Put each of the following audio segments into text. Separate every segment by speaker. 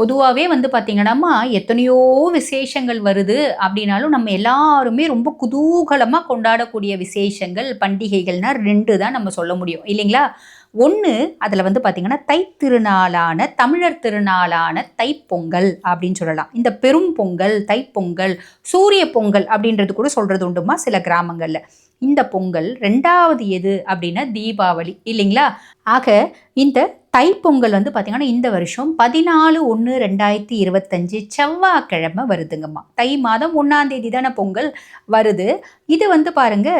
Speaker 1: பொதுவாகவே வந்து பார்த்திங்கன்னா எத்தனையோ விசேஷங்கள் வருது அப்படின்னாலும் நம்ம எல்லாருமே ரொம்ப குதூகலமாக கொண்டாடக்கூடிய விசேஷங்கள் பண்டிகைகள்னா ரெண்டு தான் நம்ம சொல்ல முடியும். இல்லைங்களா? ஒன்று அதில் வந்து பார்த்திங்கன்னா தைத்திருநாளான தமிழர் திருநாளான தைப்பொங்கல் அப்படின்னு சொல்லலாம். இந்த பெரும் பொங்கல் தைப்பொங்கல் சூரிய பொங்கல் அப்படின்றது கூட சொல்கிறது உண்டுமா சில கிராமங்களில். இந்த பொங்கல் ரெண்டாவது எது அப்படின்னா தீபாவளி. இல்லைங்களா? ஆக இந்த தைப்பொங்கல் வந்து பார்த்திங்கன்னா இந்த வருஷம் பதினாலு ஒன்று ரெண்டாயிரத்தி இருபத்தஞ்சி செவ்வாய்க்கிழமை வருதுங்கம்மா. தை மாதம் ஒன்றாந்தேதி தானே பொங்கல் வருது. இது வந்து பாருங்க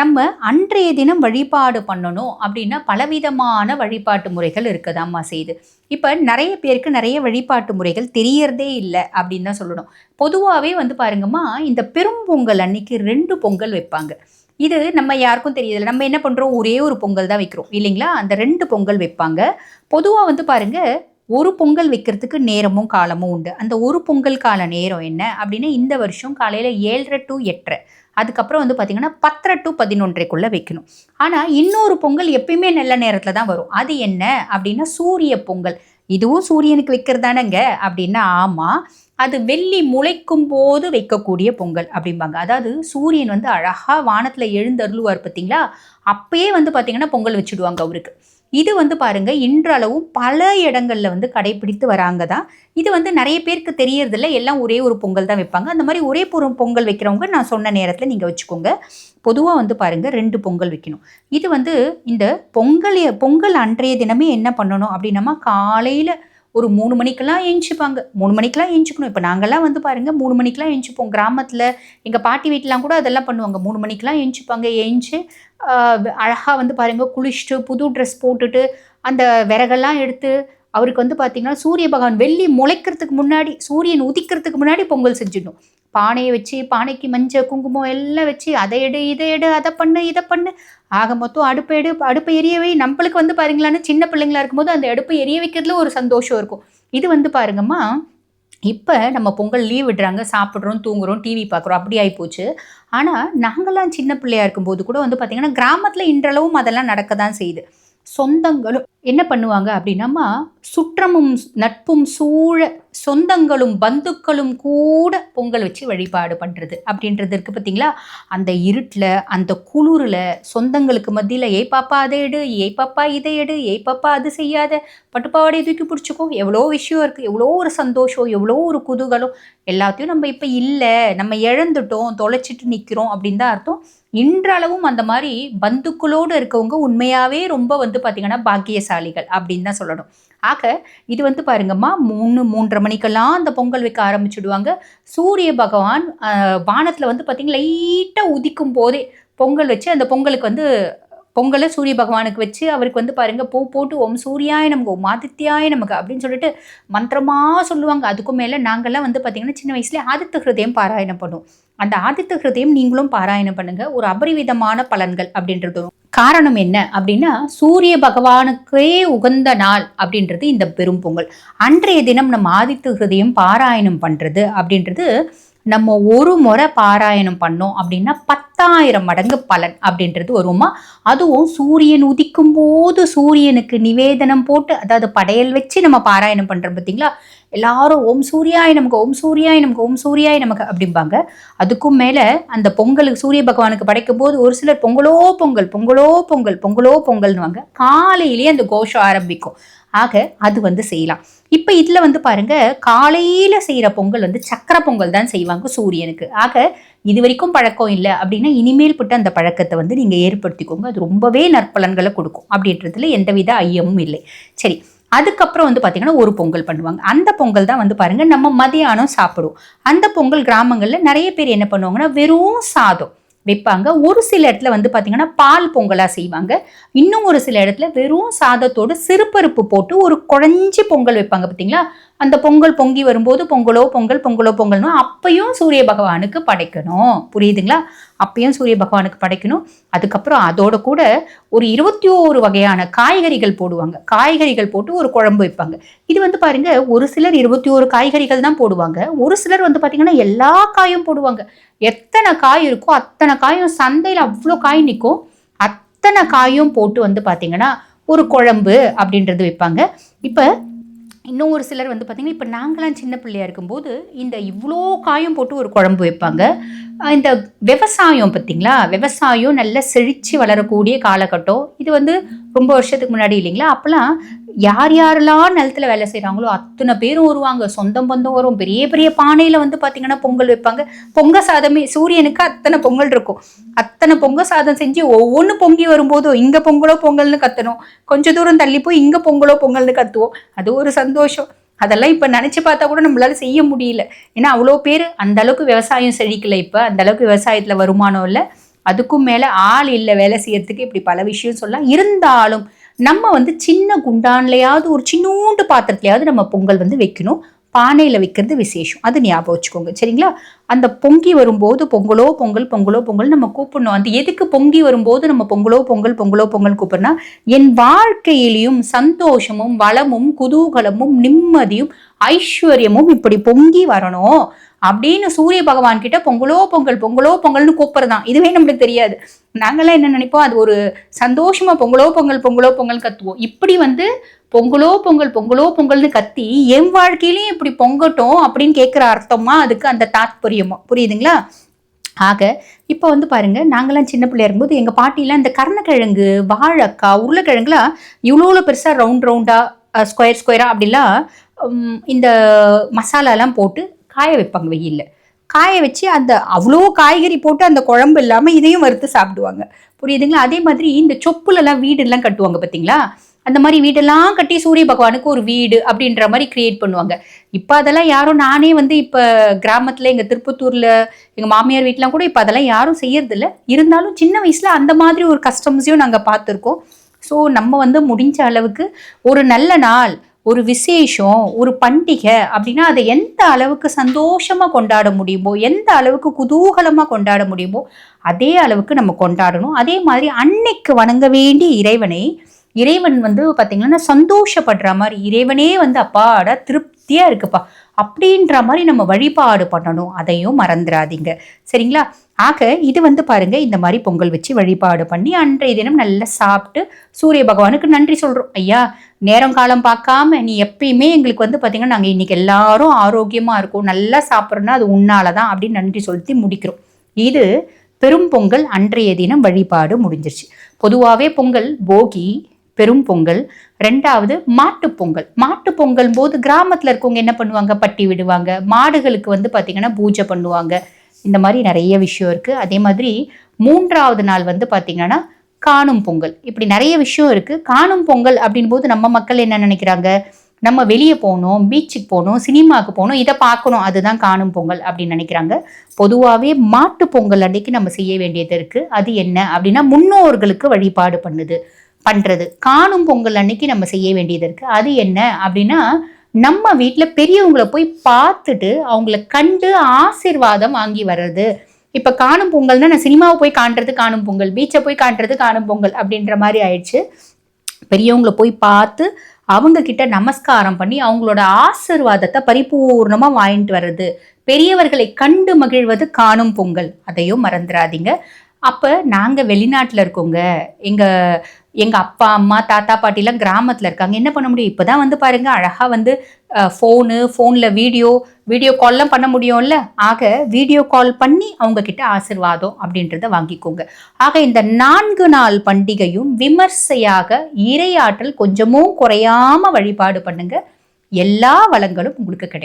Speaker 1: நம்ம அன்றைய தினம் வழிபாடு பண்ணணும் அப்படின்னா பலவிதமான வழிபாட்டு முறைகள் இருக்குதாம்மா செய்து இப்போ நிறைய பேருக்கு நிறைய வழிபாட்டு முறைகள் தெரியறதே இல்லை அப்படின்னு தான் சொல்லணும். பொதுவாகவே வந்து பாருங்கம்மா இந்த பெரும் பொங்கல் அன்னைக்கு ரெண்டு பொங்கல் வைப்பாங்க. இது நம்ம யாருக்கும் தெரியல நம்ம என்ன பண்ணுறோம் ஒரே ஒரு பொங்கல் தான் வைக்கிறோம். இல்லைங்களா? அந்த ரெண்டு பொங்கல் வைப்பாங்க. பொதுவாக வந்து பாருங்க ஒரு பொங்கல் வைக்கிறதுக்கு நேரமும் காலமும் உண்டு. அந்த ஒரு பொங்கல் கால நேரம் என்ன? அப்படின்னா இந்த வருஷம் காலையில் ஏழரை டு எட்டரை. அதுக்கப்புறம் வந்து பார்த்திங்கன்னா பத்தரை டு பதினொன்றைக்குள்ளே வைக்கணும். ஆனால் இன்னொரு பொங்கல் எப்பயுமே நல்ல நேரத்தில் தான் வரும். அது என்ன? அப்படின்னா சூரிய பொங்கல். இதுவும் சூரியனுக்கு வைக்கிறதானங்க அப்படின்னா ஆமாம் அது வெள்ளி முளைக்கும் போது வைக்கக்கூடிய பொங்கல் அப்படிம்பாங்க. அதாவது சூரியன் வந்து அழகாக வானத்தில் எழுந்தருளுவார் பார்த்தீங்களா? அப்பயே வந்து பார்த்திங்கன்னா பொங்கல் வச்சுடுவாங்க அவருக்கு. இது வந்து பாருங்கள் இன்றளவும் பல இடங்களில் வந்து கடைபிடித்து வராங்க தான் இது வந்து நிறைய பேருக்கு தெரியறதில்ல எல்லாம் ஒரே ஒரு பொங்கல் தான் வைப்பாங்க. அந்த மாதிரி ஒரே ஒரு பொங்கல் வைக்கிறவங்க நான் சொன்ன நேரத்தில் நீங்கள் வச்சுக்கோங்க. பொதுவாக வந்து பாருங்கள் ரெண்டு பொங்கல் வைக்கணும். இது வந்து இந்த பொங்கல் பொங்கல் அன்றைய தினமே என்ன பண்ணணும் அப்படின்னமா காலையில் ஒரு மூணு மணிக்கெல்லாம் எழுந்திப்பாங்க மூணு மணிக்கெல்லாம் எழுந்திக்கணும் இப்போ நாங்கள்லாம் வந்து பாருங்கள் மூணு மணிக்கெல்லாம் எழுந்திப்போம் கிராமத்தில் எங்கள் பாட்டி வீட்டிலாம் கூட அதெல்லாம் பண்ணுவாங்க. மூணு மணிக்கெல்லாம் எழுந்திப்பாங்க எழுந்துச்சு அழகாக வந்து பாருங்கள் குளிச்சுட்டு புது ட்ரெஸ் போட்டுட்டு அந்த விறகெல்லாம் எடுத்து அவருக்கு வந்து பார்த்திங்கன்னா சூரிய பகவான் வெள்ளி முளைக்கிறதுக்கு முன்னாடி சூரியன் உதிக்கிறதுக்கு முன்னாடி பொங்கல் செஞ்சிடணும். பானையை வச்சு பானைக்கு மஞ்சள் குங்குமம் எல்லாம் வச்சு அதை எடு இதை எடு அதை பண்ணு இதை பண்ணு. ஆக மொத்தம் அடுப்பை எடு அடுப்பை எரியவை நம்மளுக்கு வந்து பாருங்களான்னு சின்ன பிள்ளைங்களா இருக்கும்போது அந்த அடுப்பை எரிய வைக்கிறதுல ஒரு சந்தோஷம் இருக்கும். இது வந்து பாருங்கம்மா இப்போ நம்ம பொங்கல் லீவ் விடுறாங்க சாப்பிட்றோம் தூங்குறோம் டிவி பார்க்குறோம் அப்படி ஆகிப்போச்சு ஆனால் நாங்களாம் சின்ன பிள்ளையா இருக்கும்போது கூட வந்து பார்த்திங்கன்னா கிராமத்தில் இன்றளவும் அதெல்லாம் நடக்க தான் செய்யுது. சொந்தங்களும். என்ன பண்ணுவாங்க அப்படின்னம்மா சுற்றமும் நட்பும் சூழ சொந்தங்களும் பந்துக்களும் கூட பொங்கல் வச்சு வழிபாடு பண்ணுறது அப்படின்றது இருக்குது பார்த்தீங்களா? அந்த இருட்டில் அந்த குளிரில் சொந்தங்களுக்கு மத்தியில் ஏய் பாப்பா அதை எடு ஏய் பாப்பா இதை எடு ஏய் பாப்பா அது செய்யாத பட்டுப்பாவாடையை தூக்கி பிடிச்சிக்கோ எவ்வளோ விஷயம் இருக்குது எவ்வளோ ஒரு சந்தோஷம் எவ்வளோ ஒரு குதூகலம். எல்லாத்தையும் நம்ம இப்போ இல்லை நம்ம இழந்துட்டோம் தொலைச்சிட்டு நிற்கிறோம் அப்படின்னு தான் அர்த்தம். இன்றளவும் அந்த மாதிரி பந்துக்களோடு இருக்கவங்க உண்மையாகவே ரொம்ப வந்து பார்த்திங்கன்னா பாக்கியசாலிகள் அப்படின்னு தான் சொல்லணும். ஆக இது வந்து பாருங்கம்மா மூணு மூன்றரை மணிக்கெல்லாம் அந்த பொங்கல் வைக்க ஆரம்பிச்சுடுவாங்க. சூரிய பகவான் வானத்தில் வந்து பார்த்திங்கன்னா லைட்டாக உதிக்கும் போதே பொங்கல் வச்சு அந்த பொங்கலுக்கு வந்து பொங்கலை சூரிய பகவானுக்கு வச்சு அவருக்கு வந்து பாருங்கள் பூ போட்டு ஓம் சூரியாய நமக்கு ஓம் ஆதித்யாய நமக்கு அப்படின்னு சொல்லிட்டு மந்திரமாக சொல்லுவாங்க. அதுக்கும் மேலே நாங்கள்லாம் வந்து பார்த்திங்கன்னா சின்ன வயசுலேயே ஆதித்த ஹிருதயம் பாராயணம் பண்ணுவோம். அந்த ஆதித்த ஹிருதயம் நீங்களும் பாராயணம் பண்ணுங்க. ஒரு அபரிவிதமான பலன்கள் அப்படின்றது. காரணம் என்ன அப்படின்னா சூரிய பகவானுக்கே உகந்த நாள் அப்படின்றது இந்த பெரும் பொங்கல். அன்றைய தினம் நம்ம ஆதித்த ஹிருதயம் பாராயணம் பண்ணுறது அப்படின்றது நம்ம ஒரு முறை பாராயணம் பண்ணோம் அப்படின்னா பத்தாயிரம் மடங்கு பலன் அப்படின்றது வருமா? அதுவும் சூரியன் உதிக்கும் போது சூரியனுக்கு நிவேதனம் போட்டு அதாவது படையல் வச்சு நம்ம பாராயணம் பண்ணுறோம் பார்த்தீங்களா? எல்லாரும் ஓம் சூரியாய் நமக்கு ஓம் சூரியாய் நமக்கு ஓம் சூரியாய் நமக்கு அப்படிம்பாங்க. அதுக்கும் மேலே அந்த பொங்கலுக்கு சூரிய பகவானுக்கு படைக்கும் போது ஒரு சிலர் பொங்கலோ பொங்கல் பொங்கலோ பொங்கல் பொங்கலோ பொங்கல்னுவாங்க. காலையிலேயே அந்த கோஷம் ஆரம்பிக்கும். ஆக அது வந்து செய்யலாம். இப்போ இதில் வந்து பாருங்க காலையில் செய்கிற பொங்கல் வந்து சக்கர பொங்கல் தான் செய்வாங்க சூரியனுக்கு. ஆக இது வரைக்கும் பழக்கம் இல்லை அப்படின்னா இனிமேல் பட்டு அந்த பழக்கத்தை வந்து நீங்கள் ஏற்படுத்திக்கோங்க. அது ரொம்பவே நற்பலன்களை கொடுக்கும் அப்படின்றதுல எந்தவித ஐயமும் இல்லை. சரி அதுக்கப்புறம் வந்து பார்த்திங்கன்னா ஒரு பொங்கல் பண்ணுவாங்க. அந்த பொங்கல் தான் வந்து பாருங்கள் நம்ம மதியானம் சாப்பிடுவோம். அந்த பொங்கல் கிராமங்களில் நிறைய பேர் என்ன பண்ணுவாங்கன்னா வெறும் சாதம். வைப்பாங்க. ஒரு சில இடத்துல வந்து பார்த்திங்கன்னா பால் பொங்கலாக செய்வாங்க. இன்னும் ஒரு சில இடத்துல வெறும் சாதத்தோடு சிறுபருப்பு போட்டு ஒரு குழஞ்சி பொங்கல் வைப்பாங்க பார்த்தீங்களா அந்த பொங்கல் பொங்கி வரும்போது பொங்கலோ பொங்கல் பொங்கலோ பொங்கல்னு அப்பையும் சூரிய பகவானுக்கு படைக்கணும். புரியுதுங்களா? அப்பையும் சூரிய பகவானுக்கு படைக்கணும். அதுக்கப்புறம் அதோட கூட ஒரு இருபத்தி ஓரு வகையான காய்கறிகள் போடுவாங்க. காய்கறிகள் போட்டு ஒரு குழம்பு வைப்பாங்க. இது வந்து பாருங்க ஒரு சிலர் இருபத்தி ஓரு காய்கறிகள் தான் போடுவாங்க. ஒரு சிலர் வந்து பார்த்தீங்கன்னா எல்லா காயும் போடுவாங்க. எத்தனை காய் இருக்கோ அத்தனை காயும் சந்தையில் அவ்வளோ காய் நிற்கும் அத்தனை காயும் போட்டு வந்து பார்த்தீங்கன்னா ஒரு குழம்பு அப்படின்றது வைப்பாங்க. இப்போ இன்னும் ஒரு சிலர் வந்து பார்த்திங்கன்னா இப்போ நாங்களாம் சின்ன பிள்ளையா இருக்கும்போது இந்த இவ்வளோ காயம் போட்டு ஒரு குழம்பு வைப்பாங்க. இந்த விவசாயம் பார்த்திங்களா விவசாயம் நல்லா செழித்து வளரக்கூடிய காலகட்டம். இது வந்து ரொம்ப வருஷத்துக்கு முன்னாடி இல்லைங்களா? அப்போல்லாம் யார் யாரெல்லாம் நிலத்துல வேலை செய்கிறாங்களோ அத்தனை பேரும் வருவாங்க. சொந்தம் பந்தம் வரும். பெரிய பெரிய பானையில் வந்து பார்த்திங்கன்னா பொங்கல் வைப்பாங்க. பொங்க சாதமே சூரியனுக்கு அத்தனை பொங்கல் இருக்கும். அத்தனை பொங்க சாதம் செஞ்சு ஒவ்வொன்று பொங்கி வரும்போதும் இங்கே பொங்கலோ பொங்கல்னு கத்தணும். கொஞ்சம் தூரம் தள்ளி போய் இங்கே பொங்கலோ பொங்கல்னு கத்துவோம். அது ஒரு சந்தோஷம். அதெல்லாம் இப்போ நினச்சி பார்த்தா கூட நம்மளால செய்ய முடியல. ஏன்னா அவ்வளோ பேர் அந்த அளவுக்கு விவசாயம் செழிக்கல இப்போ. அந்த அளவுக்கு விவசாயத்தில் வருமானம் இல்லை. அதுக்கும் மேலே ஆள் இல்லை வேலை செய்யறதுக்கு இப்படி பல விஷயம் சொல்லலாம். இருந்தாலும் நம்ம வந்து சின்ன குண்டான்லையாவது ஒரு சின்னூண்டு பாத்திரத்துலையாவது நம்ம பொங்கல் வந்து வைக்கணும். பானையில் வைக்கிறது விசேஷம். அது ஞாபகம் வச்சுக்கோங்க. சரிங்களா? அந்த பொங்கி வரும்போது பொங்கலோ பொங்கல் பொங்கலோ பொங்கல் நம்ம கூப்பிடணும். அந்த எதுக்கு பொங்கி வரும்போது நம்ம பொங்கலோ பொங்கல் பொங்கலோ பொங்கல் கூப்பிடனா என் வாழ்க்கையிலையும் சந்தோஷமும் வளமும் குதூகலமும் நிம்மதியும் ஐஸ்வர்யமும் இப்படி பொங்கி வரணும். அப்படின்னு சூரிய பகவான் கிட்ட பொங்கலோ பொங்கல் பொங்கலோ பொங்கல்னு கூப்பிடுறதான். இதுவே நம்மளுக்கு தெரியாது. நாங்களாம் என்ன நினைப்போம்? அது ஒரு சந்தோஷமா பொங்கலோ பொங்கல் பொங்கலோ பொங்கல் கத்துவோம். இப்படி வந்து பொங்கலோ பொங்கல் பொங்கலோ பொங்கல்னு கத்தி என் வாழ்க்கையிலையும் இப்படி பொங்கட்டும் அப்படின்னு கேட்குற அர்த்தமா அதுக்கு அந்த தாத்பரியமா. புரியுதுங்களா? ஆக இப்போ வந்து பாருங்க நாங்களாம் சின்ன பிள்ளையா இருக்கும்போது எங்கள் பாட்டிலாம் இந்த கருணக்கிழங்கு வாழைக்காய் உருளைக்கிழங்குலாம் இவ்வளோ பெருசாக ரவுண்ட் ரவுண்டாக ஸ்கொயர் ஸ்கொயராக அப்படிலாம் இந்த மசாலாலாம் போட்டு காய வைப்பாங்க வெயிலில். காய வச்சு அந்த அவ்வளோ காய்கறி போட்டு அந்த குழம்பு இல்லாமல் இதையும் வறுத்து சாப்பிடுவாங்க. புரியுதுங்களா? அதே மாதிரி இந்த சொப்புலலாம் வீடெல்லாம் கட்டுவாங்க பார்த்தீங்களா அந்த மாதிரி வீடெல்லாம் கட்டி சூரிய பகவானுக்கு ஒரு வீடு அப்படின்ற மாதிரி கிரியேட் பண்ணுவாங்க. இப்போ அதெல்லாம் யாரும் நானே வந்து இப்போ கிராமத்தில் எங்கள் திருப்பத்தூரில் எங்கள் மாமியார் வீட்டிலாம் கூட இப்போ அதெல்லாம் யாரும் செய்யறதில்ல. இருந்தாலும் சின்ன வயசில் அந்த மாதிரி ஒரு கஸ்டம்ஸையும் நாங்கள் பார்த்துருக்கோம். ஸோ நம்ம வந்து முடிஞ்ச அளவுக்கு ஒரு நல்ல நாள் ஒரு விசேஷம் ஒரு பண்டிகை அப்படின்னா அதை எந்த அளவுக்கு சந்தோஷமாக கொண்டாட முடியுமோ எந்த அளவுக்கு குதூகலமாக கொண்டாட முடியுமோ அதே அளவுக்கு நம்ம கொண்டாடணும். அதே மாதிரி அன்னைக்கு வணங்க வேண்டிய இறைவனை இறைவன் வந்து பார்த்திங்கன்னா சந்தோஷப்படுற மாதிரி இறைவனே வந்து அப்பாடா திருப்தியாக இருக்குப்பா. அப்படின்ற மாதிரி நம்ம வழிபாடு பண்ணணும். அதையும் மறந்துடாதீங்க. சரிங்களா? ஆக இது வந்து பாருங்க இந்த மாதிரி பொங்கல் வச்சு வழிபாடு பண்ணி அன்றைய தினம் நல்லா சாப்பிட்டு சூரிய பகவானுக்கு நன்றி சொல்கிறோம் ஐயா நேரம் காலம் பார்க்காம நீ எப்பயுமே எங்களுக்கு வந்து பார்த்தீங்கன்னா நாங்கள் இன்றைக்கி எல்லாரும் ஆரோக்கியமாக இருக்கோம். நல்லா சாப்பிட்றோன்னா அது உன்னால தான் அப்படின்னு நன்றி சொல்லி முடிக்கிறோம். இது பெரும் பொங்கல் அன்றைய தினம் வழிபாடு முடிஞ்சிருச்சு. பொதுவாகவே பொங்கல் போகி பெரும் பொங்கல். ரெண்டாவது மாட்டுப்பொங்கல் பொங்கல். பொங்கல் போது கிராமத்தில் இருக்கவங்க என்ன பண்ணுவாங்க? பட்டி விடுவாங்க. மாடுகளுக்கு வந்து பார்த்திங்கன்னா பூஜை பண்ணுவாங்க. இந்த மாதிரி நிறைய விஷயம் இருக்குது அதே மாதிரி மூன்றாவது நாள் வந்து பார்த்திங்கன்னா காணும் பொங்கல். இப்படி நிறைய விஷயம் இருக்குது காணும் பொங்கல் அப்படின் போது நம்ம மக்கள் என்ன நினைக்கிறாங்க? நம்ம வெளியே போகணும் பீச்சுக்கு போகணும் சினிமாவுக்கு போகணும் இதை பார்க்கணும். அதுதான் காணும் பொங்கல் அப்படின்னு நினைக்கிறாங்க. பொதுவாகவே மாட்டு பொங்கல் அன்னைக்கு நம்ம செய்ய வேண்டியது இருக்குது அது என்ன அப்படின்னா முன்னோர்களுக்கு வழிபாடு பண்ணுது. பண்ணுறது காணும் பொங்கல் அன்னைக்கு நம்ம செய்ய வேண்டியது இருக்குது அது என்ன அப்படின்னா நம்ம வீட்டில் பெரியவங்களை போய் பார்த்துட்டு அவங்கள கண்டு ஆசீர்வாதம் வாங்கி வர்றது. இப்போ காணும் பொங்கல்னா நான் சினிமாவை போய் காண்றது காணும் பொங்கல் பீச்சை போய் காண்றது காணும் பொங்கல் அப்படின்ற மாதிரி ஆயிடுச்சு. பெரியவங்களை போய் பார்த்து அவங்க கிட்ட நமஸ்காரம் பண்ணி அவங்களோட ஆசிர்வாதத்தை பரிபூர்ணமா வாங்கிட்டு வர்றது. பெரியவர்களை கண்டு மகிழ்வது காணும் பொங்கல். அதையும் மறந்துடாதீங்க. அப்போ நாங்கள் வெளிநாட்டில் இருக்கோங்க. எங்கள் எங்கள் அப்பா அம்மா தாத்தா பாட்டிலாம் கிராமத்தில் இருக்காங்க. என்ன பண்ண முடியும்? இப்போ தான் வந்து பாருங்கள் அழகாக வந்து ஃபோனு ஃபோனில் வீடியோ வீடியோ கால்லாம் பண்ண முடியும்ல? ஆக வீடியோ கால் பண்ணி அவங்கக்கிட்ட ஆசிர்வாதம் அப்படின்றத வாங்கிக்கோங்க. ஆக இந்த நான்கு நாள் பண்டிகையும் விமர்சையாக இரையாற்றல் கொஞ்சமும் குறையாம வழிபாடு பண்ணுங்கள் எல்லா வளங்களும் உங்களுக்கு கிடைக்கும்.